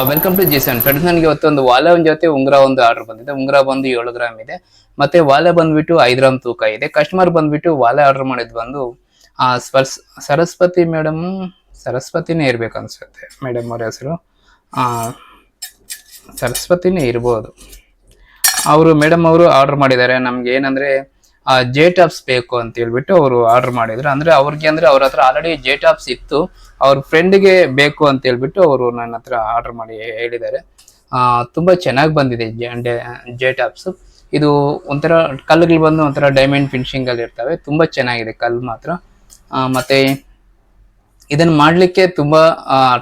Welcome to Jason friends ನನಗೆ ಇವತ್ತು ಒಂದು ವಾಲೆ ಒಂದು ಜೊತೆ ಉಂಗ್ರ ಒಂದು ಆರ್ಡರ್ ಬಂದಿದೆ. ಉಂಗ್ರ ಬಂದು ಏಳು ಗ್ರಾಮ್ ಇದೆ. ಮತ್ತೆ ವಾಲೆ ಬಂದ್ಬಿಟ್ಟು ಐದು ಗ್ರಾಮ್ ತೂಕ ಇದೆ. ಕಸ್ಟಮರ್ ಬಂದ್ಬಿಟ್ಟು ವಾಲೆ ಆರ್ಡರ್ ಮಾಡಿದ್ ಬಂದು ಸ್ವರ್ಸ್ ಸರಸ್ವತಿ ಮೇಡಮ್ ಸರಸ್ವತಿನೇ ಇರ್ಬೇಕು ಅನ್ಸುತ್ತೆ. ಮೇಡಮ್ ಅವ್ರ ಹೆಸರು. ಸರಸ್ವತಿನೇ ಇರ್ಬೋದು. ಅವರು ಮೇಡಮ್ ಅವರು ಆರ್ಡರ್ ಮಾಡಿದ್ದಾರೆ. ನಮ್ಗೆ ಏನಂದ್ರೆ ಜೆ ಟಾಪ್ಸ್ ಬೇಕು ಅಂತ ಹೇಳ್ಬಿಟ್ಟು ಅವರು ಆರ್ಡರ್ ಮಾಡಿದ್ರು. ಅಂದ್ರೆ ಅವ್ರಿಗೆ ಅಂದ್ರೆ ಅವ್ರ ಹತ್ರ ಆಲ್ರೆಡಿ ಜೆ ಟಾಪ್ಸ್ ಇತ್ತು. ಅವ್ರ ಫ್ರೆಂಡ್ಗೆ ಬೇಕು ಅಂತ ಹೇಳ್ಬಿಟ್ಟು ಅವರು ನನ್ನ ಹತ್ರ ಆರ್ಡರ್ ಮಾಡಿ ಹೇಳಿದ್ದಾರೆ. ಆ, ತುಂಬಾ ಚೆನ್ನಾಗಿ ಬಂದಿದೆ ಜೆ ಟಾಪ್ಸ್ ಇದು ಒಂಥರ ಕಲ್ಲುಗಳು ಬಂದು ಒಂಥರ ಡೈಮಂಡ್ ಫಿನಿಶಿಂಗ್ ಅಲ್ಲಿ ಇರ್ತವೆ. ತುಂಬಾ ಚೆನ್ನಾಗಿದೆ ಕಲ್ಲು ಮಾತ್ರ. ಆ, ಮತ್ತೆ ಇದನ್ನ ಮಾಡ್ಲಿಕ್ಕೆ ತುಂಬಾ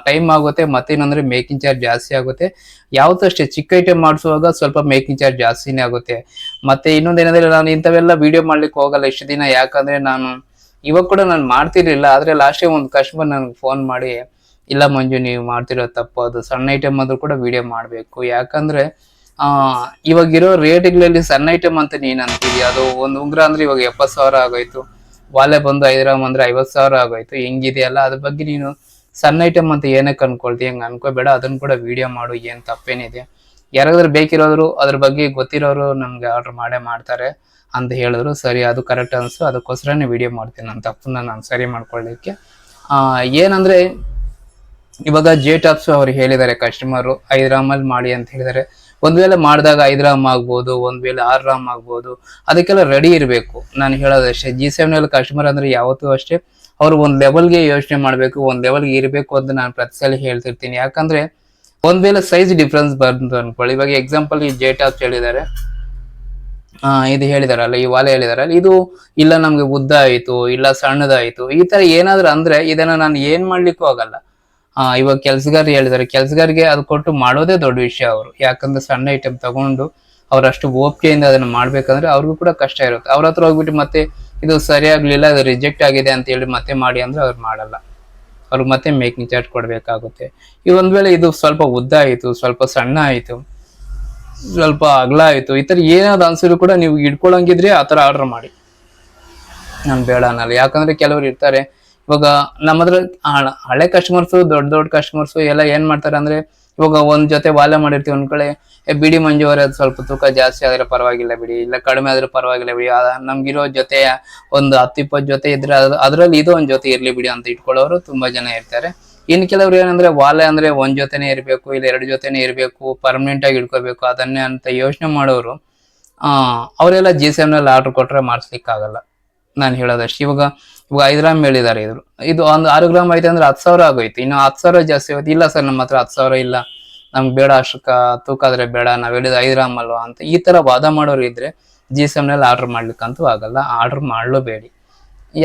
ಟೈಮ್ ಆಗುತ್ತೆ ಮತ್ತೆ ಏನಂದ್ರೆ ಮೇಕಿಂಗ್ ಚಾರ್ಜ್ ಜಾಸ್ತಿ ಆಗುತ್ತೆ. ಯಾವತ್ತೂ ಅಷ್ಟೇ, ಚಿಕ್ಕ ಐಟಮ್ ಮಾಡಿಸುವಾಗ ಸ್ವಲ್ಪ ಮೇಕಿಂಗ್ ಚಾರ್ಜ್ ಜಾಸ್ತಿನೇ ಆಗುತ್ತೆ. ಮತ್ತೆ ಇನ್ನೊಂದೇನಂದ್ರೆ ನಾನು ಇಂಥವೆಲ್ಲ ವಿಡಿಯೋ ಮಾಡ್ಲಿಕ್ಕೆ ಹೋಗಲ್ಲ ಇಷ್ಟು ದಿನ, ಯಾಕಂದ್ರೆ ನಾನು ಇವಾಗ ಕೂಡ ನಾನು ಮಾಡ್ತಿರ್ಲಿಲ್ಲ. ಆದ್ರೆ ಲಾಸ್ಟ್ ಒಂದು ಕಸ್ಟಮರ್ ನನಗೆ ಫೋನ್ ಮಾಡಿ, ಇಲ್ಲ ಮಂಜು, ನೀವು ಮಾಡ್ತಿರೋ ತಪ್ಪು, ಅದು ಸಣ್ಣ ಐಟಮ್ ಆದ್ರೂ ಕೂಡ ವಿಡಿಯೋ ಮಾಡಬೇಕು. ಯಾಕಂದ್ರೆ, ಆ, ಇವಾಗಿರೋ ರೇಟ್ಗಳಲ್ಲಿ ಸಣ್ಣ ಐಟಮ್ ಅಂತ ನೀನ್ ಅಂತೀವಿ ಅದು ಒಂದು ಉಂಗ್ರ ಅಂದ್ರೆ ಇವಾಗ ಎಪ್ಪತ್ತು ಸಾವಿರ ಆಗೋಯ್ತು. ವಾಲೆ ಬಂದು ಐದು ಅಂದ್ರೆ ಐವತ್ತು ಸಾವಿರ ಆಗೋಯ್ತು, ಹೆಂಗಿದೆಯಲ್ಲ? ಅದ್ರ ಬಗ್ಗೆ ನೀನು ಸಣ್ಣ ಐಟಮ್ ಅಂತ ಏನಕ್ಕೆ ಅನ್ಕೊಳ್ತಿ? ಹಂಗ ಅನ್ಕೋಬೇಡ, ಅದನ್ನ ಕೂಡ ವಿಡಿಯೋ ಮಾಡು, ಏನು ತಪ್ಪೇನಿದೆ? ಯಾರಾದ್ರೂ ಬೇಕಿರೋದ್ರು ಅದ್ರ ಬಗ್ಗೆ ಗೊತ್ತಿರೋರು ನಮ್ಗೆ ಆರ್ಡರ್ ಮಾಡೇ ಮಾಡ್ತಾರೆ ಅಂತ ಹೇಳಿದ್ರು. ಸರಿ, ಅದು ಕರೆಕ್ಟ್ ಅನ್ಸು. ಅದಕ್ಕೋಸ್ಕರನೇ ವಿಡಿಯೋ ಮಾಡ್ತೀನಿ. ನನ್ನ ತಪ್ಪನ್ನ ನಾನು ಸರಿ ಮಾಡ್ಕೊಳ್ಳಿಕ್ಕೆ. ಏನಂದ್ರೆ ಇವಾಗ ಜೆ ಟಾಪ್ಸ್ ಅವ್ರು ಹೇಳಿದ್ದಾರೆ ಕಸ್ಟಮರು ಐದು ಮಾಡಿ ಅಂತ ಹೇಳಿದ್ದಾರೆ. ಒಂದ್ ವೇಳೆ ಮಾಡಿದಾಗ ಐದ್ ರಾಮ್ ಆಗ್ಬೋದು, ಒಂದ್ ವೇಳೆ ಆರ್ ರಾಮ್ ಆಗ್ಬೋದು, ಅದಕ್ಕೆಲ್ಲ ರೆಡಿ ಇರಬೇಕು. ನಾನು ಹೇಳೋದಷ್ಟೇ ಜಿ ಸೆವೆನ್ ಅಲ್ಲಿ ಕಸ್ಟಮರ್ ಅಂದ್ರೆ ಯಾವತ್ತೂ ಅಷ್ಟೇ, ಅವ್ರು ಒಂದ್ ಲೆವೆಲ್ಗೆ ಯೋಚನೆ ಮಾಡಬೇಕು, ಒಂದ್ ಲೆವೆಲ್ಗೆ ಇರಬೇಕು ಅಂತ ನಾನು ಪ್ರತಿ ಸಲ ಹೇಳ್ತಿರ್ತೀನಿ. ಯಾಕಂದ್ರೆ ಒಂದ್ ವೇಳೆ ಸೈಜ್ ಡಿಫ್ರೆನ್ಸ್ ಬಂತು ಅನ್ಕೊಳ್ಳಿ. ಇವಾಗ ಎಕ್ಸಾಂಪಲ್ ಈ ಜೆ ಟಾಪ್ಸ್ ಹೇಳಿದ್ದಾರೆ. ಆ, ಇದು ಹೇಳಿದಾರಲ್ಲ, ಈ ವಾಲೆ ಹೇಳಿದಾರಲ್ಲ, ಇದು ಇಲ್ಲ ನಮ್ಗೆ ಉದ್ದ ಆಯ್ತು, ಇಲ್ಲ ಸಣ್ಣದಾಯ್ತು, ಈ ತರ ಏನಾದ್ರು ಅಂದ್ರೆ ಇದನ್ನ ನಾನು ಏನ್ ಮಾಡ್ಲಿಕ್ಕೂ ಆಗಲ್ಲ. ಆ, ಇವಾಗ ಕೆಲ್ಸಗಾರ ಹೇಳಿದಾರೆ. ಕೆಲ್ಸಗಾರಿಗೆ ಅದು ಕೊಟ್ಟು ಮಾಡೋದೇ ದೊಡ್ಡ ವಿಷಯ ಅವರು. ಯಾಕಂದ್ರೆ ಸಣ್ಣ ಐಟಮ್ ತಗೊಂಡು ಅವರಷ್ಟು ಓಪಿಕೆಯಿಂದ ಅದನ್ನ ಮಾಡ್ಬೇಕಂದ್ರೆ ಅವ್ರಿಗೂ ಕೂಡ ಕಷ್ಟ ಇರುತ್ತೆ. ಅವ್ರ ಹತ್ರ ಹೋಗ್ಬಿಟ್ಟು ಮತ್ತೆ ಇದು ಸರಿಯಾಗ್ಲಿಲ್ಲ ಅದು ರಿಜೆಕ್ಟ್ ಆಗಿದೆ ಅಂತ ಹೇಳಿ ಮತ್ತೆ ಮಾಡಿ ಅಂದ್ರೆ ಅವ್ರು ಮಾಡಲ್ಲ. ಅವ್ರಿಗೆ ಮತ್ತೆ ಮೇಕಿಂಗ್ ಚಾರ್ಜ್ ಕೊಡ್ಬೇಕಾಗುತ್ತೆ. ಈ ಒಂದ್ ವೇಳೆ ಇದು ಸ್ವಲ್ಪ ಉದ್ದ ಆಯ್ತು, ಸ್ವಲ್ಪ ಸಣ್ಣ ಆಯ್ತು, ಸ್ವಲ್ಪ ಅಗಲ ಆಯ್ತು, ಈ ತರ ಏನಾದ್ರು ಅನ್ಸಿದ್ರು ಕೂಡ ನೀವು ಇಟ್ಕೊಳಂಗಿದ್ರೆ ಆ ತರ ಆರ್ಡರ್ ಮಾಡಿ. ನಾನು ಬೇಡ ಅನ್ನಲ್ಲ. ಯಾಕಂದ್ರೆ ಕೆಲವರು ಇರ್ತಾರೆ ಇವಾಗ ನಮ್ಮ ಹತ್ರ ಹಳೆ ಕಸ್ಟಮರ್ಸು ದೊಡ್ಡ ದೊಡ್ಡ ಕಸ್ಟಮರ್ಸು ಎಲ್ಲ ಏನ್ ಮಾಡ್ತಾರೆ ಅಂದ್ರೆ, ಇವಾಗ ಒಂದ್ ಜೊತೆ ವಾಲೆ ಮಾಡಿರ್ತೀವಿ ಒಂದ್ ಕಡೆ ಬಿಡಿ ಮಂಜು ಅದು ಸ್ವಲ್ಪ ತೂಕ ಜಾಸ್ತಿ ಆದ್ರೆ ಪರವಾಗಿಲ್ಲ ಬಿಡಿ, ಇಲ್ಲ ಕಡಿಮೆ ಆದ್ರೆ ಪರವಾಗಿಲ್ಲ ಬಿಡಿ ನಮ್ಗಿರೋ ಜೊತೆ ಒಂದು ಹತ್ತು, ಇಪ್ಪತ್ತು ಜೊತೆ ಇದ್ರೆ ಅದು, ಅದ್ರಲ್ಲಿ ಇದು ಒಂದ್ ಜೊತೆ ಇರ್ಲಿ ಬಿಡಿ ಅಂತ ಇಟ್ಕೊಳ್ಳೋರು ತುಂಬಾ ಜನ ಇರ್ತಾರೆ. ಇನ್ ಕೆಲವ್ರು ಏನಂದ್ರೆ, ವಾಲೆ ಅಂದ್ರೆ ಒಂದ್ ಜೊತೆನೆ ಇರ್ಬೇಕು, ಇಲ್ಲ ಎರಡು ಜೊತೆನೆ ಇರ್ಬೇಕು ಪರ್ಮನೆಂಟ್ ಆಗಿ ಇಟ್ಕೋಬೇಕು, ಅದನ್ನೇ ಅಂತ ಯೋಚನೆ ಮಾಡೋರು, ಆ, ಅವರೆಲ್ಲ ಜಿ ಸೆವೆನ್ ಅಲ್ಲಿ ಆರ್ಡರ್ ಕೊಟ್ರೆ ಮಾಡಿಸ್ಲಿಕ್ಕೆ ಆಗಲ್ಲ ನಾನು ಹೇಳೋದಷ್ಟು. ಇವಾಗ ಇವಾಗ ಐದು ಗ್ರಾಮ್ ಹೇಳಿದ್ದಾರೆ ಇದ್ರು ಇದು ಒಂದು ಆರು ಗ್ರಾಮ್ ಐತೆ ಅಂದ್ರೆ ಹತ್ತು ಸಾವಿರ ಆಗೋಯ್ತು. ಇನ್ನು ಹತ್ತು ಸಾವಿರ ಜಾಸ್ತಿ ಆಗುತ್ತೆ ಇಲ್ಲ ಸರ್, ನಮ್ಮ ಹತ್ರ ಹತ್ತು ಸಾವಿರ ಇಲ್ಲ. ನಮ್ಗೆ ಬೇಡ, ಅಷ್ಟಕ್ಕ ತೂಕ ಆದ್ರೆ ಬೇಡ. ನಾವ್ ಹೇಳಿದ ಐದು ಗ್ರಾಮ್ ಅಲ್ವಾ ಅಂತ. ಈ ತರ ವಾದ ಮಾಡೋರು ಇದ್ರೆ ಜಿ ನಲ್ಲಿ ಆರ್ಡರ್ ಮಾಡ್ಲಿಕ್ಕಂತೂ ಆಗಲ್ಲ. ಆರ್ಡರ್ ಮಾಡಲೇಬೇಡಿ.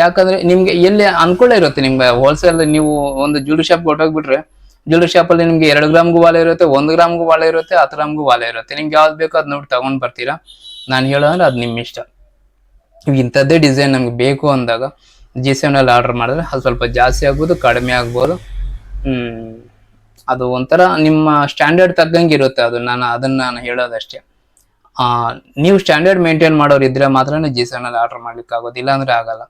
ಯಾಕಂದ್ರೆ ನಿಮ್ಗೆ ಎಲ್ಲಿ ಅನುಕೂಲ ಇರುತ್ತೆ ನಿಮ್ಗೆ ಹೋಲ್ಸೇಲ್ ನೀವು ಒಂದು ಜ್ಯುವೆಲ್ರಿ ಶಾಪ್ ಹೊಟ್ಟೋಗ್ಬಿಟ್ರೆ ಜ್ಯುವೆಲ್ರಿ ಶಾಪ್ ಅಲ್ಲಿ ನಿಮ್ಗೆ ಎರಡು ಗ್ರಾಮ್ಗೂ ವಾಲೆ ಇರುತ್ತೆ, ಒಂದು ಗ್ರಾಮ್ಗೂ ವಾಲೆ ಇರುತ್ತೆ, ಹತ್ತು ಗ್ರಾಮ್ಗೂ ವಾಲೆ ಇರುತ್ತೆ. ನಿಮ್ಗೆ ಯಾವ್ದು ಬೇಕೋ ಅದ್ ನೋಡಿ ತಗೊಂಡ್ ಬರ್ತೀರಾ? ನಾನು ಹೇಳೋದ್ರೆ ಅದು ನಿಮ್ಮ ಇಷ್ಟ ಇಂಥದ್ದೇ ಡಿಸೈನ್ ನಮ್ಗೆ ಬೇಕು ಅಂದಾಗ ಜಿ ಅಲ್ಲಿ ಆರ್ಡರ್ ಮಾಡಿದ್ರೆ ಅದು ಸ್ವಲ್ಪ ಜಾಸ್ತಿ ಆಗ್ಬೋದು, ಕಡಿಮೆ ಆಗ್ಬೋದು. ಅದು ಒಂಥರ ನಿಮ್ಮ ಸ್ಟ್ಯಾಂಡರ್ಡ್ ತಕ್ಕಂಗೆ ಇರುತ್ತೆ ಅದು. ನಾನು ಅದನ್ನ ನಾನು ಹೇಳೋದಷ್ಟೇ. ನೀವು ಸ್ಟ್ಯಾಂಡರ್ಡ್ ಮೇಂಟೈನ್ ಮಾಡೋರು ಇದ್ರೆ ಮಾತ್ರ ಜಿ ಅಲ್ಲಿ ಆರ್ಡರ್ ಮಾಡ್ಲಿಕ್ಕೆ ಆಗೋದು. ಇಲ್ಲಾಂದ್ರೆ ಆಗಲ್ಲ.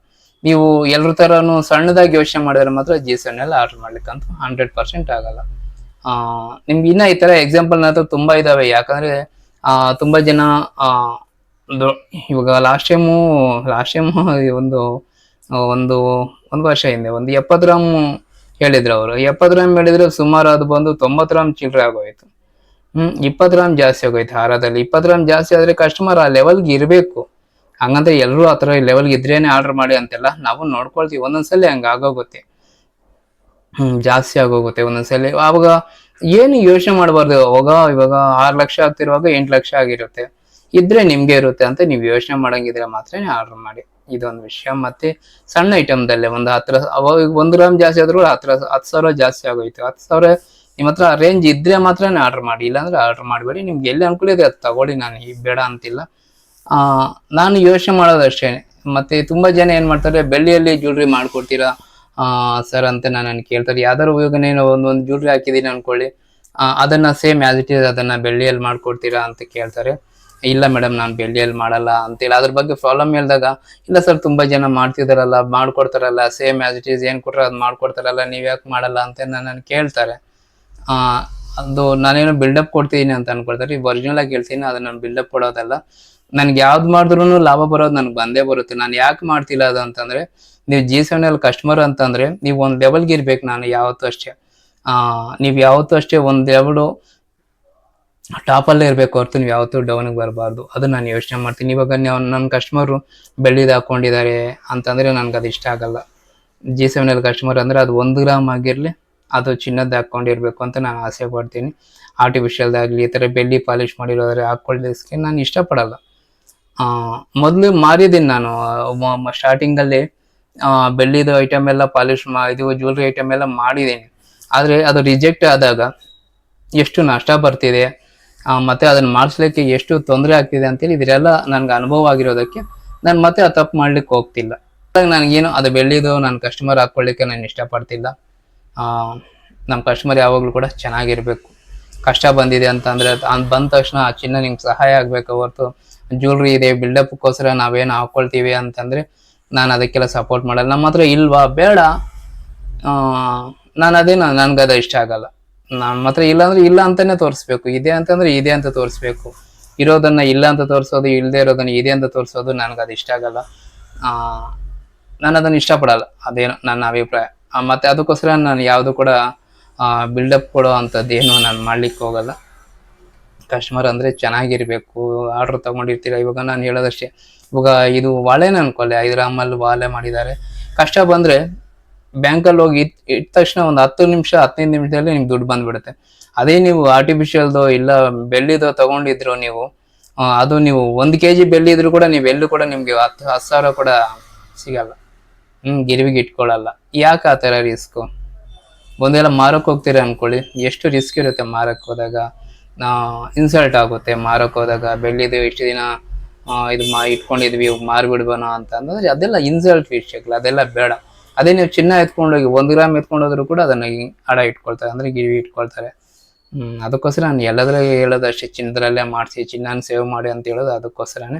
ನೀವು ಎಲ್ರ ತರನು ಸಣ್ಣದಾಗಿ ಯೋಚನೆ ಮಾಡಿದ್ರೆ ಮಾತ್ರ ಜಿ ಅಲ್ಲಿ ಆರ್ಡರ್ ಮಾಡ್ಲಿಕ್ಕೆ ಅಂತ ಹಂಡ್ರೆಡ್ ಪರ್ಸೆಂಟ್ ಆಗಲ್ಲ. ನಿಮ್ಗೆ ಇನ್ನ ಈ ತರ ಎಕ್ಸಾಂಪಲ್ ಹತ್ರ ತುಂಬಾ ಇದಾವೆ. ಯಾಕಂದ್ರೆ ತುಂಬಾ ಜನ ಇವಾಗ ಲಾಸ್ಟ್ ಟೈಮು ಲಾಸ್ಟ್ ಟೈಮು ಒಂದು ಒಂದು ಒಂದು ವರ್ಷ ಹಿಂದೆ, ಒಂದು ಎಪ್ಪತ್ತು ಗ್ರಾಮ್ ಹೇಳಿದ್ರು ಅವರು. ಎಪ್ಪತ್ತು ಗ್ರಾಮ್ ಹೇಳಿದ್ರೆ ಸುಮಾರು ಅದು ಬಂದು ತೊಂಬತ್ತು ಗ್ರಾಮ್ ಚಿಲ್ಲರೆ ಆಗೋಯ್ತು. ಹ್ಮ್, ಇಪ್ಪತ್ತು ಗ್ರಾಮ್ ಜಾಸ್ತಿ ಆಗೋಯ್ತು ಹಾರದಲ್ಲಿ. ಇಪ್ಪತ್ತು ಗ್ರಾಮ್ ಜಾಸ್ತಿ ಆದ್ರೆ ಕಸ್ಟಮರ್ ಆ ಲೆವೆಲ್ಗೆ ಇರಬೇಕು. ಹಂಗಂದ್ರೆ ಎಲ್ಲರೂ ಆ ಥರ ಲೆವೆಲ್ಗೆ ಇದ್ರೇನೆ ಆರ್ಡರ್ ಮಾಡಿ ಅಂತೆಲ್ಲ ನಾವು ನೋಡ್ಕೊಳ್ತೀವಿ. ಒಂದೊಂದ್ಸಲ ಹಂಗ ಆಗೋಗುತ್ತೆ. ಹ್ಮ್, ಜಾಸ್ತಿ ಆಗೋಗುತ್ತೆ ಒಂದೊಂದ್ಸಲಿ. ಅವಾಗ ಏನು ಯೋಚನೆ ಮಾಡಬಾರ್ದು? ಅವಾಗ ಇವಾಗ ಆರು ಲಕ್ಷ ಆಗ್ತಿರುವಾಗ ಎಂಟು ಲಕ್ಷ ಆಗಿರುತ್ತೆ. ಇದ್ರೆ ನಿಮ್ಗೆ ಇರುತ್ತೆ ಅಂತ ನೀವು ಯೋಚನೆ ಮಾಡಂಗಿದ್ರೆ ಮಾತ್ರ ಆರ್ಡರ್ ಮಾಡಿ. ಇದೊಂದು ವಿಷಯ. ಮತ್ತೆ ಸಣ್ಣ ಐಟಮ್ದಲ್ಲೇ ಒಂದು ಹತ್ರ, ಅವಾಗ ಒಂದು ಗ್ರಾಮ್ ಜಾಸ್ತಿ ಆದ್ರೂ ಹತ್ರ ಹತ್ತು ಸಾವಿರ ಜಾಸ್ತಿ ಆಗೋಯ್ತು. ಹತ್ತು ಸಾವಿರ ನಿಮ್ಮ ಹತ್ರ ರೇಂಜ್ ಇದ್ರೆ ಮಾತ್ರನೇ ಆರ್ಡರ್ ಮಾಡಿ, ಇಲ್ಲಾಂದ್ರೆ ಆರ್ಡರ್ ಮಾಡಬೇಡಿ. ನಿಮ್ಗೆ ಎಲ್ಲಿ ಅನುಕೂಲ ಇದೆ ಅದು ತಗೊಳ್ಳಿ, ನಾನು ಈ ಬೇಡ ಅಂತಿಲ್ಲ. ನಾನು ಯೋಚನೆ ಮಾಡೋದಷ್ಟೇ. ಮತ್ತೆ ತುಂಬಾ ಜನ ಏನ್ ಮಾಡ್ತಾರೆ, ಬೆಳ್ಳಿಯಲ್ಲಿ ಜ್ಯುವೆಲ್ರಿ ಮಾಡ್ಕೊಡ್ತೀರಾ? ಸರ್ ಅಂತ ನಾನು ಕೇಳ್ತಾರೆ. ಯಾವ್ದಾದ್ರು ಒಂದು ಒಂದೊಂದು ಜ್ಯುವೆಲ್ರಿ ಹಾಕಿದೀನಿ ಅನ್ಕೊಳ್ಳಿ. ಅದನ್ನ ಸೇಮ್ ಆಸ್ ಇಟ್ ಇಸ್ ಅದನ್ನ ಬೆಳ್ಳಿಯಲ್ಲಿ ಮಾಡ್ಕೊಡ್ತೀರಾ ಅಂತ ಕೇಳ್ತಾರೆ. ಇಲ್ಲ ಮೇಡಮ್ ನಾನು ಬೆಳ್ಳಿಯಲ್ಲಿ ಮಾಡಲ್ಲ ಅಂತೇಳಿ. ಅದ್ರ ಬಗ್ಗೆ ಪ್ರಾಬ್ಲಮ್ ಹೇಳಿದಾಗ, ಇಲ್ಲ ಸರ್ ತುಂಬಾ ಜನ ಮಾಡ್ತಿದಾರಲ್ಲ, ಮಾಡ್ಕೊಡ್ತಾರಲ್ಲ ಸೇಮ್ ಆಸ್ ಇಟ್ ಈಸ್ ಏನ್ ಕೊಟ್ರೆ ಅದ್ ಮಾಡ್ಕೊಡ್ತಾರಲ್ಲ, ನೀವು ಯಾಕೆ ಮಾಡಲ್ಲ ಅಂತ ನನ್ನ ಕೇಳ್ತಾರೆ. ಅದು ನಾನೇನು ಬಿಲ್ಡಪ್ ಕೊಡ್ತೀನಿ ಅಂತ ಅನ್ಕೊಳ್ತಾರೆ. ಒರಿಜಿನಲ್ ಆಗಿ ಹೇಳ್ತೀನಿ ಅದು ನಾನು ಬಿಲ್ಡಪ್ ಕೊಡೋದಲ್ಲ. ನನ್ಗೆ ಯಾವ್ದು ಮಾಡಿದ್ರು ಲಾಭ ಬರೋದು ನನಗೆ ಬಂದೇ ಬರುತ್ತೆ. ನಾನು ಯಾಕೆ ಮಾಡ್ತಿಲ್ಲ ಅದು ಅಂತಂದ್ರೆ, ನೀವು ಜಿ ಸೆವೆನ್ ಎಲ್ ಕಸ್ಟಮರ್ ಅಂತಂದ್ರೆ, ನೀವು ಒಂದು ಲೆವೆಲ್ಗೆ ಇರ್ಬೇಕು ನಾನು ಯಾವತ್ತೂ ಅಷ್ಟೇ. ನೀವು ಯಾವತ್ತೂ ಅಷ್ಟೇ ಒಂದು ಲೆವೆಲು ಟಾಪಲ್ಲೇ ಇರಬೇಕು ಹೊರತು ನೀವು ಯಾವತ್ತೂ ಡೌನಿಗೆ ಬರಬಾರ್ದು. ಅದು ನಾನು ಯೋಚನೆ ಮಾಡ್ತೀನಿ. ಇವಾಗ ನೀವು ನನ್ನ ಕಸ್ಟಮರು ಬೆಳ್ಳಿದು ಹಾಕೊಂಡಿದ್ದಾರೆ ಅಂತಂದ್ರೆ ನನ್ಗೆ ಅದು ಇಷ್ಟ ಆಗಲ್ಲ. ಜಿ ಸೆವೆನ್ ಎಲ್ ಕಸ್ಟಮರ್ ಅಂದ್ರೆ ಅದು ಒಂದು ಗ್ರಾಮ್ ಆಗಿರಲಿ, ಅದು ಚಿನ್ನದ ಹಾಕೊಂಡಿರ್ಬೇಕು ಅಂತ ನಾನು ಆಸೆ ಪಡ್ತೀನಿ. ಆರ್ಟಿಫಿಷಿಯಲ್ದಾಗಲಿ ಈ ಥರ ಬೆಳ್ಳಿ ಪಾಲಿಷ್ ಮಾಡಿರೋದ್ರೆ ಹಾಕ್ಕೊಳ್ಳೋದಕ್ಕೆ ನಾನು ಇಷ್ಟಪಡಲ್ಲ. ಮೊದಲು ಮಾರಿದ್ದೀನಿ ನಾನು ಸ್ಟಾರ್ಟಿಂಗಲ್ಲಿ ಬೆಳ್ಳಿದು ಐಟಮ್ ಎಲ್ಲ ಪಾಲಿಶ್ ಮಾ, ಇದು ಜ್ಯುವೆಲ್ರಿ ಐಟಮ್ ಎಲ್ಲ ಮಾಡಿದ್ದೀನಿ ಆದರೆ ಅದು ರಿಜೆಕ್ಟ್ ಆದಾಗ ಎಷ್ಟು ನಷ್ಟ ಬರ್ತಿದೆ ಮತ್ತೆ ಅದನ್ನ ಮಾಡಿಸ್ಲಿಕ್ಕೆ ಎಷ್ಟು ತೊಂದರೆ ಆಗ್ತಿದೆ ಅಂತೇಳಿ ಇದರೆಲ್ಲ ನನ್ಗೆ ಅನುಭವ ಆಗಿರೋದಕ್ಕೆ ನಾನು ಮತ್ತೆ ಆ ತಪ್ಪು ಮಾಡ್ಲಿಕ್ಕೆ ಹೋಗ್ತಿಲ್ಲ. ನನಗೇನು, ಅದು ಬೆಳ್ಳಿದು ನನ್ನ ಕಸ್ಟಮರ್ ಹಾಕೊಳ್ಳಿಕ್ಕೆ ನಾನು ಇಷ್ಟಪಡ್ತಿಲ್ಲ. ನಮ್ಮ ಕಸ್ಟಮರ್ ಯಾವಾಗಲೂ ಕೂಡ ಚೆನ್ನಾಗಿರ್ಬೇಕು. ಕಷ್ಟ ಬಂದಿದೆ ಅಂತಂದ್ರೆ ಅದು ಬಂದ ತಕ್ಷಣ ಆ ಚಿನ್ನ ನಿಮ್ಗೆ ಸಹಾಯ ಆಗ್ಬೇಕು ಹೊರತು ಜ್ಯುವೆಲ್ರಿ ಇದೆ ಬಿಲ್ಡಪ್ಗೋಸ್ಕರ ನಾವೇನು ಹಾಕೊಳ್ತೀವಿ ಅಂತಂದ್ರೆ ನಾನು ಅದಕ್ಕೆಲ್ಲ ಸಪೋರ್ಟ್ ಮಾಡಲ್ಲ. ನಮ್ಮ ಹತ್ರ ಇಲ್ವಾ? ಬೇಡ. ನಾನು ಅದೇ ನನ್ಗೆ ಅದು ಇಷ್ಟ ಆಗಲ್ಲ. ನಮ್ಮ ಹತ್ರ ಇಲ್ಲ ಅಂದ್ರೆ ಇಲ್ಲ ಅಂತಾನೆ ತೋರಿಸ್ಬೇಕು. ಇದೆ ಅಂತಂದ್ರೆ ಇದೆ ಅಂತ ತೋರಿಸ್ಬೇಕು. ಇರೋದನ್ನ ಇಲ್ಲ ಅಂತ ತೋರಿಸೋದು ಇಲ್ಲದೆ ಇರೋದನ್ನ ಇದೆ ಅಂತ ತೋರಿಸೋದು ನನಗೆ ಅದು ಇಷ್ಟ ಆಗಲ್ಲ. ನಾನು ಅದನ್ನ ಇಷ್ಟಪಡಲ್ಲ. ಅದೇನು ನನ್ನ ಅಭಿಪ್ರಾಯ. ಮತ್ತೆ ಅದಕ್ಕೋಸ್ಕರ ನಾನು ಯಾವುದು ಕೂಡ ಬಿಲ್ಡಪ್ ಕೊಡೋ ಏನು ನಾನು ಮಾಡ್ಲಿಕ್ಕೆ ಹೋಗಲ್ಲ. ಕಸ್ಟಮರ್ ಅಂದ್ರೆ ಚೆನ್ನಾಗಿರ್ಬೇಕು. ಆರ್ಡರ್ ತಗೊಂಡಿರ್ತೀರ. ಇವಾಗ ನಾನು ಹೇಳೋದಷ್ಟೇ. ಇವಾಗ ಇದು ವಾಳೆನ ಅನ್ಕೊಳ್ಳಿ ಐದು ಗ್ರಾಮಲ್ಲಿ ವಾಲೆ ಮಾಡಿದ್ದಾರೆ. ಕಷ್ಟ ಬಂದ್ರೆ ಬ್ಯಾಂಕಲ್ಲಿ ಹೋಗಿ ಇಟ್ ಇಟ್ಟ ತಕ್ಷಣ ಒಂದು ಹತ್ತು ನಿಮಿಷ, ಹದಿನೈದು ನಿಮಿಷದಲ್ಲಿ ನಿಮ್ಗೆ ದುಡ್ಡು ಬಂದ್ಬಿಡುತ್ತೆ. ಅದೇ ನೀವು ಆರ್ಟಿಫಿಷಿಯಲ್ದೋ ಇಲ್ಲ ಬೆಳ್ಳಿದೋ ತಗೊಂಡಿದ್ರು ನೀವು ಅದು ನೀವು ಒಂದು ಕೆ ಜಿ ಬೆಳ್ಳಿ ಇದ್ರು ಕೂಡ ನೀವು ಎಲ್ಲೂ ಕೂಡ ನಿಮಗೆ ಹತ್ತು ಹತ್ತು ಸಾವಿರ ಕೂಡ ಸಿಗಲ್ಲ. ಹ್ಮ್ ಗಿರಿವಿಗೆ ಇಟ್ಕೊಳ್ಳಲ್ಲ ಯಾಕೆ ಆ ಥರ ರಿಸ್ಕು ಒಂದೆಲ್ಲ ಮಾರಕ್ಕೆ ಹೋಗ್ತೀರಾ ಅನ್ಕೊಳ್ಳಿ. ಎಷ್ಟು ರಿಸ್ಕ್ ಇರುತ್ತೆ ಮಾರಕ್ಕೆ ಹೋದಾಗ? ಇನ್ಸಲ್ಟ್ ಆಗುತ್ತೆ ಮಾರಕ್ಕೆ ಹೋದಾಗ. ಬೆಳ್ಳಿದು ಇಷ್ಟು ದಿನ ಇದು ಮಾ, ಇಟ್ಕೊಂಡಿದ್ವಿ ಮಾರ್ಬಿಡ್ಬೋಣ ಅಂತ ಅಂದ್ರೆ ಅದೆಲ್ಲ ಇನ್ಸಲ್ಟ್ ವಿಷಯಗಳು, ಅದೆಲ್ಲ ಬೇಡ. ಅದೇ ನೀವು ಚಿನ್ನ ಎತ್ಕೊಂಡೋಗಿ ಒಂದು ಗ್ರಾಮ್ ಎತ್ಕೊಂಡೋದ್ರು ಕೂಡ ಅದನ್ನ ಅಡ ಇಟ್ಕೊಳ್ತಾರೆ, ಅಂದ್ರೆ ಗಿರಿವಿ ಇಟ್ಕೊಳ್ತಾರೆ. ಅದಕ್ಕೋಸ್ಕರ ನಾನು ಎಲ್ಲದ್ರಲ್ಲಿ ಹೇಳೋದು ಅಷ್ಟೇ ಚಿನ್ನದಲ್ಲೇ ಮಾಡಿಸಿ, ಚಿನ್ನನ ಸೇವ್ ಮಾಡಿ ಅಂತ ಹೇಳೋದು ಅದಕ್ಕೋಸ್ಕರನೇ.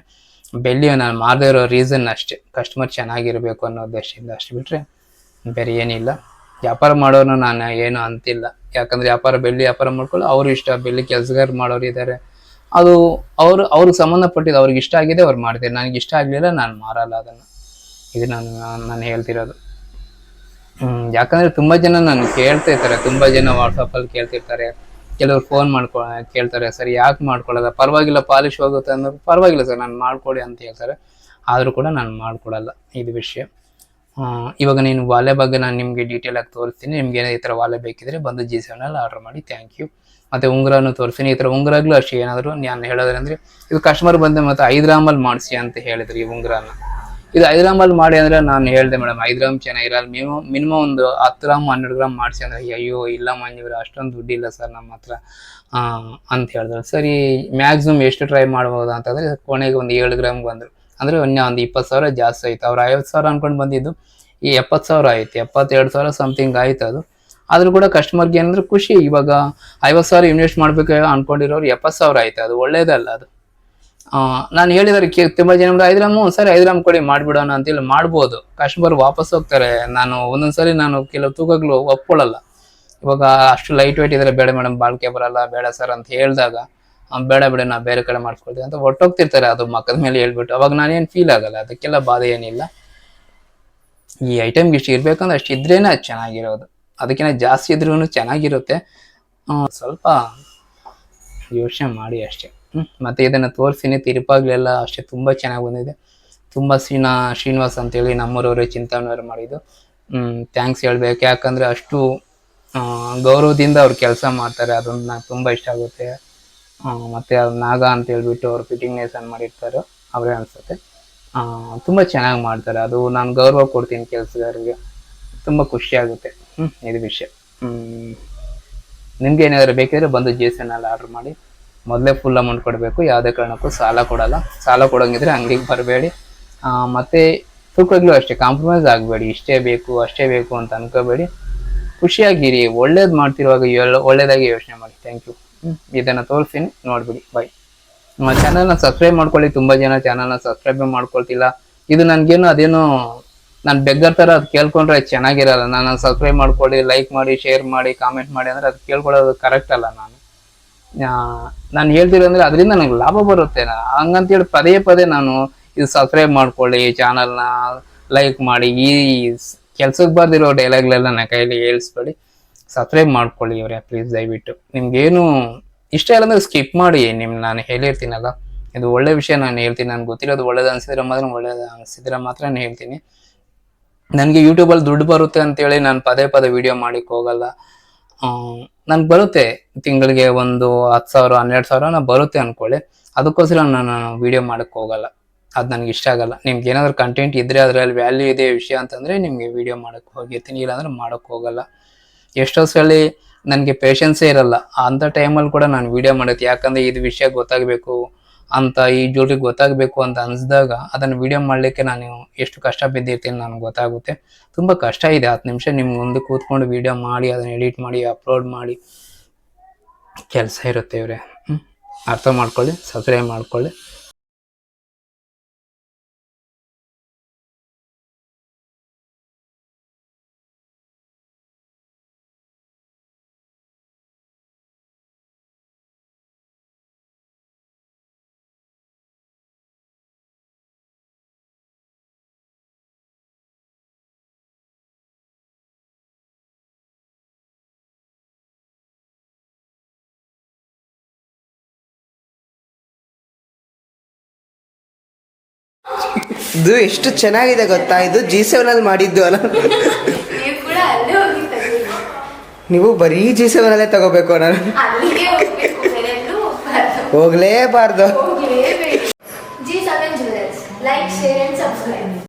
ಬೆಳ್ಳಿ ನಾನು ಮಾರದೇ ಇರೋ ರೀಸನ್ ಅಷ್ಟೇ ಕಸ್ಟಮರ್ ಚೆನ್ನಾಗಿರ್ಬೇಕು ಅನ್ನೋ ಉದ್ದೇಶದಿಂದ ಅಷ್ಟು ಬಿಟ್ರೆ ಬೇರೆ ಏನಿಲ್ಲ. ವ್ಯಾಪಾರ ಮಾಡೋನು ನಾನು ಏನು ಅಂತಿಲ್ಲ. ಯಾಕಂದ್ರೆ ವ್ಯಾಪಾರ, ಬೆಳ್ಳಿ ವ್ಯಾಪಾರ ಮಾಡ್ಕೊಳ್ಳೋ ಅವ್ರು ಇಷ್ಟ, ಬೆಳ್ಳಿ ಕೆಲಸಗಾರ ಮಾಡೋರು ಇದ್ದಾರೆ ಅದು ಅವರು, ಅವ್ರಿಗೆ ಸಂಬಂಧಪಟ್ಟಿದ್ದು ಅವ್ರಿಗೆ ಇಷ್ಟ ಆಗಿದೆ, ಅವ್ರು ಮಾಡ್ತಾರೆ. ನನಗೆ ಇಷ್ಟ ಆಗಲಿಲ್ಲ, ನಾನು ಮಾರಲ್ಲ ಅದನ್ನು. ಇದು ನಾನು ನಾನು ಹೇಳ್ತಿರೋದು. ಯಾಕಂದ್ರೆ ತುಂಬಾ ಜನ ನಾನು ಕೇಳ್ತಾ ಇರ್ತಾರೆ, ತುಂಬಾ ಜನ ವಾಟ್ಸಪ್ ಅಲ್ಲಿ ಕೇಳ್ತಿರ್ತಾರೆ ಕೆಲವ್ರು ಫೋನ್ ಮಾಡ್ಕೊ, ಕೇಳ್ತಾರೆ, ಸರ್, ಯಾಕೆ ಮಾಡ್ಕೊಳ್ಳೋದ ಪರವಾಗಿಲ್ಲ, ಪಾಲಿಶ್ ಹೋಗುತ್ತೆ ಅಂದ್ರೆ ಪರವಾಗಿಲ್ಲ ಸರ್, ನಾನು ಮಾಡ್ಕೊಡಿ ಅಂತ ಹೇಳ್ತಾರೆ. ಆದ್ರೂ ಕೂಡ ನಾನು ಮಾಡ್ಕೊಡಲ್ಲ, ಇದು ವಿಷಯ. ಇವಾಗ ನೀನು ವಾಲೆ ಬಗ್ಗೆ ನಾನು ನಿಮಗೆ ಡೀಟೇಲ್ ಆಗಿ ತೋರಿಸ್ತೀನಿ. ನಿಮ್ಗೆ ಏನಾದ್ರು ಈ ಥರ ವಾಲೆ ಬೇಕಿದ್ರೆ ಬಂದು ಜಿ ಸೆವೆನಲ್ಲಿ ಆರ್ಡರ್ ಮಾಡಿ ಥ್ಯಾಂಕ್ ಯು ಮತ್ತೆ ಉಂಗ್ರನ್ನು ತೋರಿಸ್ತೀನಿ. ಈ ಥರ ಉಂಗುರಗ್ಲೂ ಅಷ್ಟೇ ಏನಾದರೂ ನಾನು ಹೇಳೋದಂದ್ರೆ ಇದು ಕಸ್ಟಮರ್ ಬಂದೆ ಮತ್ತೆ ಐದು ಮಾಡಿಸಿ ಅಂತ ಹೇಳಿದ್ರು ಈ ಉಂಗುರನ. ಇದು ಐದು ಗ್ರಾಮಲ್ಲಿ ಮಾಡಿ ಅಂದ್ರೆ ನಾನು ಹೇಳ್ದೆ ಮೇಡಮ್ ಐದು ಗ್ರಾಮ್ ಚೆನ್ನಾಗಿರಲ್ಲ ಮಿನಿಮಮ್ ಮಿನಿಮಮ್ ಒಂದು ಹತ್ತು ಗ್ರಾಮ್ ಹನ್ನೆರಡು ಗ್ರಾಮ್ ಮಾಡಿಸಿ ಅಂದ್ರೆ ಅಯ್ಯೋ ಇಲ್ಲ ಮಂಜೂರ ಅಷ್ಟೊಂದು ದುಡ್ಡಿಲ್ಲ ಸರ್ ನಮ್ಮ ಹತ್ರ. ಅಂತ ಹೇಳಿದ್ರು. ಸರಿ ಮ್ಯಾಕ್ಸಿಮಮ್ ಎಷ್ಟು ಟ್ರೈ ಮಾಡ್ಬೋದು ಅಂತಂದ್ರೆ ಕೊನೆಗೆ ಒಂದು ಏಳು ಗ್ರಾಮ್ ಬಂದ್ರು. ಅಂದ್ರೆ ಇನ್ನೂ ಒಂದು ಇಪ್ಪತ್ತು ಸಾವಿರ ಜಾಸ್ತಿ ಆಯ್ತು. ಅವ್ರು ಐವತ್ತು ಸಾವಿರ ಅಂದ್ಕೊಂಡು ಬಂದಿದ್ದು, ಈ ಎಪ್ಪತ್ತು ಸಾವಿರ ಆಯ್ತು. ಎಪ್ಪತ್ತೆರಡು ಸಾವಿರ ಸಮಥಿಂಗ್ ಆಯ್ತು ಅದು. ಆದರೂ ಕೂಡ ಕಸ್ಟಮರ್ಗೆ ಏನಂದ್ರೆ ಖುಷಿ. ಇವಾಗ ಐವತ್ತು ಸಾವಿರ ಇನ್ವೆಸ್ಟ್ ಮಾಡ್ಬೇಕು ಅನ್ಕೊಂಡಿರೋರು ಎಪ್ಪತ್ತು ಸಾವಿರ ಆಯ್ತು. ಅದು ಒಳ್ಳೇದಲ್ಲ ಅದು. ನಾನು ಹೇಳಿದಾರೆ ಕೇ- ತುಂಬ ಜನ ಐದು ಗ್ರಾಮು, ಸರಿ, ಐದು ಕೊಡಿ, ಮಾಡ್ಬಿಡೋಣ ಅಂತೇಳಿ ಮಾಡ್ಬೋದು. ಕಸ್ಟಮರ್ ವಾಪಸ್ ಹೋಗ್ತಾರೆ. ನಾನು ಒಂದೊಂದ್ಸರಿ ನಾನು ಕೆಲವು ತೂಕಗಳು ಒಪ್ಕೊಳ್ಳಲ್ಲ. ಇವಾಗ ಅಷ್ಟು ಲೈಟ್ ವೈಟ್ ಇದ್ರೆ ಬೇಡ ಮೇಡಮ್, ಬಾಳ್ಕೆ ಬರಲ್ಲ, ಬೇಡ ಸರ್ ಅಂತ ಹೇಳಿದಾಗ ಬೇಡ ಬೇಡ, ನಾ ಬೇರೆ ಕಡೆ ಮಾಡ್ಕೊಳ್ತೀವಿ ಅಂತ ಒಟ್ಟೋಗ್ತಿರ್ತಾರೆ ಅದು ಮಕ್ಕದ ಮೇಲೆ ಹೇಳ್ಬಿಟ್ಟು. ಅವಾಗ ನಾನೇನು ಫೀಲ್ ಆಗಲ್ಲ, ಅದಕ್ಕೆಲ್ಲ ಬಾಧೆ ಏನಿಲ್ಲ. ಈ ಐಟಮ್ಗೆ ಇಷ್ಟು ಇರ್ಬೇಕಂದ್ರೆ ಅಷ್ಟು ಇದ್ರೇನೆ ಅದು ಚೆನ್ನಾಗಿರೋದು. ಅದಕ್ಕಿಂತ ಜಾಸ್ತಿ ಇದ್ರೂ ಚೆನ್ನಾಗಿರುತ್ತೆ. ಸ್ವಲ್ಪ ಯೋಚನೆ ಮಾಡಿ ಅಷ್ಟೇ. ಮತ್ತೆ ಇದನ್ನ ತೋರಿಸ್ತೀನಿ ತಿರುಪಾಗ್ಲೆಲ್ಲ ಅಷ್ಟೇ ತುಂಬಾ ಚೆನ್ನಾಗಿ ಬಂದಿದೆ. ತುಂಬಾ ಶ್ರೀನಾ ಶ್ರೀನಿವಾಸ್ ಅಂತೇಳಿ ನಮ್ಮೂರವರು ಚಿಂತಾಮಣಿ ಮಾಡಿದ್ದು. ಹ್ಮ್ ಥ್ಯಾಂಕ್ಸ್ ಹೇಳ್ಬೇಕು. ಯಾಕಂದ್ರೆ ಅಷ್ಟು ಗೌರವದಿಂದ ಅವ್ರು ಕೆಲಸ ಮಾಡ್ತಾರೆ, ಅದೊಂದು ನಂಗೆ ತುಂಬಾ ಇಷ್ಟ ಆಗುತ್ತೆ. ಮತ್ತೆ ಅವ್ರು ನಾಗ ಅಂತ ಹೇಳ್ಬಿಟ್ಟು ಅವ್ರು ಫಿಟ್ಟಿಂಗ್ನೆಸ್ ಅನ್ ಮಾಡಿರ್ತಾರೆ, ಅವರೇ ಅನ್ಸುತ್ತೆ. ತುಂಬ ಚೆನ್ನಾಗಿ ಮಾಡ್ತಾರೆ. ಅದು ನಾನು ಗೌರವ ಕೊಡ್ತೀನಿ ಕೆಲಸಗಾರರಿಗೆ. ತುಂಬಾ ಖುಷಿ ಆಗುತ್ತೆ. ಹ್ಮ್, ಇದು ವಿಷಯ. ನಿಮ್ಗೆ ಏನಾದ್ರು ಬೇಕಿದ್ರೆ ಬಂದು ಜಿ ಎಸ್ ಎನ್ ಅಲ್ಲಿ ಆರ್ಡರ್ ಮಾಡಿ. ಮೊದಲೇ ಫುಲ್ ಅಮೌಂಟ್ ಕೊಡಬೇಕು, ಯಾವುದೇ ಕಾರಣಕ್ಕೂ ಸಾಲ ಕೊಡಲ್ಲ. ಸಾಲ ಕೊಡೋಂಗಿದ್ರೆ ಅಂಗಡಿಗೆ ಬರಬೇಡಿ. ಮತ್ತೆ ತೂಕಗಳು ಅಷ್ಟೇ ಕಾಂಪ್ರಮೈಸ್ ಆಗಬೇಡಿ. ಇಷ್ಟೇ ಬೇಕು, ಅಷ್ಟೇ ಬೇಕು ಅಂತ ಅನ್ಕೋಬೇಡಿ. ಖುಷಿಯಾಗಿರಿ, ಒಳ್ಳೇದು ಮಾಡ್ತಿರುವಾಗ ಎಲ್ಲ- ಒಳ್ಳೇದಾಗಿ ಯೋಚನೆ ಮಾಡಿ. ಥ್ಯಾಂಕ್ ಯು ಇದನ್ನು ತೋರಿಸ್ತೀನಿ ನೋಡಿಬಿಡಿ. ಬಾಯ್ ನಮ್ಮ ಚಾನಲ್ನ ಸಬ್ಸ್ಕ್ರೈಬ್ ಮಾಡ್ಕೊಳ್ಳಿ, ತುಂಬ ಜನ ಚಾನಲ್ನ ಸಬ್ಸ್ಕ್ರೈಬ್ ಮಾಡ್ಕೊಳ್ತಿಲ್ಲ. ಇದು ನನಗೇನು, ಅದೇನು, ನಾನು ಬೆಗ್ಗರ್ ಥರ ಅದು ಕೇಳ್ಕೊಂಡ್ರೆ ಚೆನ್ನಾಗಿರಲ್ಲ. ನಾನು ಸಬ್ಸ್ಕ್ರೈಬ್ ಮಾಡ್ಕೊಳ್ಳಿ ಲೈಕ್ ಮಾಡಿ ಶೇರ್ ಮಾಡಿ ಕಾಮೆಂಟ್ ಮಾಡಿ ಅಂದರೆ ಅದು ಕೇಳ್ಕೊಳ್ಳೋದು ಕರೆಕ್ಟ್ ಅಲ್ಲ ನಾನು. ನಾನು ಹೇಳ್ತಿರೋ ಅಂದ್ರೆ ಅದರಿಂದ ನನಗೆ ಲಾಭ ಬರುತ್ತೆ ಹಂಗಂತ ಹಂಗಂತೇಳಿ ಪದೇ ಪದೇ ನಾನು ಇದು ಸಬ್ಸ್ಕ್ರೈಬ್ ಮಾಡ್ಕೊಳ್ಳಿ ಚಾನಲ್ನ ಲೈಕ್ ಮಾಡಿ, ಈ ಕೆಲ್ಸಕ್ಕೆ ಬರ್ದಿರೋ ಡೈಲಾಗ್ಲೆಲ್ಲ ನನ್ನ ಕೈಯಲ್ಲಿ ಹೇಳಿಸ್ಬೇಡಿ. ಸಬ್ಸ್ಕ್ರೈಬ್ ಮಾಡ್ಕೊಳ್ಳಿ ಇವರೇ ಪ್ಲೀಸ್ ದಯವಿಟ್ಟು. ನಿಮ್ಗೇನು ಇಷ್ಟ ಇಲ್ಲ ಅಂದ್ರೆ ಸ್ಕಿಪ್ ಮಾಡಿ. ನಿಮ್, ನಾನು ಹೇಳಿರ್ತೀನಲ್ಲ, ಇದು ಒಳ್ಳೆ ವಿಷಯ ನಾನು ಹೇಳ್ತೀನಿ. ನನ್ಗೆ ಗೊತ್ತಿರೋದು ಒಳ್ಳೇದು ಅನ್ಸಿದ್ರೆ ಮಾತ್ರ ಒಳ್ಳೇದು ಅನ್ಸಿದ್ರೆ ಮಾತ್ರ ನಾನು ಹೇಳ್ತೀನಿ. ನನಗೆ ಯೂಟ್ಯೂಬಲ್ಲಿ ದುಡ್ಡು ಬರುತ್ತೆ ಅಂತೇಳಿ ನಾನು ಪದೇ ಪದೇ ವಿಡಿಯೋ ಮಾಡಿಕ್ ಹೋಗಲ್ಲ. ನನ್ಗೆ ಬರುತ್ತೆ. ತಿಂಗಳಿಗೆ ಒಂದು ಹತ್ತು ಸಾವಿರ, ಹನ್ನೆರಡು ಸಾವಿರ ಬರುತ್ತೆ ಅನ್ಕೊಳ್ಳಿ. ಅದಕ್ಕೋಸ್ಕರ ನಾನು ವಿಡಿಯೋ ಮಾಡೋಕ್ಕೆ ಹೋಗಲ್ಲ. ಅದು ನನಗೆ ಇಷ್ಟ ಆಗಲ್ಲ. ನಿಮ್ಗೆ ಏನಾದರೂ ಕಂಟೆಂಟ್ ಇದ್ರೆ ಅದರಲ್ಲಿ ವ್ಯಾಲ್ಯೂ ಇದೆ ವಿಷಯ ಅಂತಂದ್ರೆ ನಿಮಗೆ ವಿಡಿಯೋ ಮಾಡೋಕ್ಕೆ ಹೋಗಿರ್ತೀನಿ. ಇಲ್ಲಾಂದ್ರೆ ಮಾಡೋಕ್ಕೆ ಹೋಗಲ್ಲ. ಎಷ್ಟೋ ಸಲ ನನಗೆ ಪೇಷನ್ಸೇ ಇರಲ್ಲ. ಅಂಥ ಟೈಮಲ್ಲಿ ಕೂಡ ನಾನು ವಿಡಿಯೋ ಮಾಡುತ್ತೆ ಯಾಕಂದ್ರೆ ಇದು ವಿಷಯ ಗೊತ್ತಾಗಬೇಕು. ಅಂತ ಈ ಜೋಡಿ ಗೊತ್ತಾಗಬೇಕು ಅಂತ ಅನಿಸಿದಾಗ ಅದನ್ನು ವಿಡಿಯೋ ಮಾಡಲಿಕ್ಕೆ ನಾನು ಎಷ್ಟು ಕಷ್ಟ ಬಿದ್ದಿರ್ತೀನಿ ನನಗೆ ಗೊತ್ತಾಗುತ್ತೆ. ತುಂಬ ಕಷ್ಟ ಇದೆ, ಹತ್ತು ನಿಮಿಷ ನಿಮ್ಗೆ ಮುಂದೆ ಕೂತ್ಕೊಂಡು ವಿಡಿಯೋ ಮಾಡಿ, ಅದನ್ನು ಎಡಿಟ್ ಮಾಡಿ ಅಪ್ಲೋಡ್ ಮಾಡಿ. ಕೆಲಸ ಇರುತ್ತೆ ಇವರೇ. ಅರ್ಥ ಮಾಡ್ಕೊಳ್ಳಿ, ಸಬ್ಸ್ಕ್ರೈಬ್ ಮಾಡ್ಕೊಳ್ಳಿ. ಇದು ಎಷ್ಟು ಚೆನ್ನಾಗಿದೆ ಗೊತ್ತಾ? ಇದು ಜಿ ಸೆವೆನ್ ಅಲ್ಲಿ ಮಾಡಿದ್ದು ಅಲ್ಲ. ನೀವು ಬರೀ ಜಿ ಸೆವೆನ್ ಅಲ್ಲೇ ತಗೋಬೇಕು ನಾನು ಹೋಗ್ಲೇಬಾರ್ದು. Like share and subscribe ಹೋಗ್ಲೇಬಾರ್ದು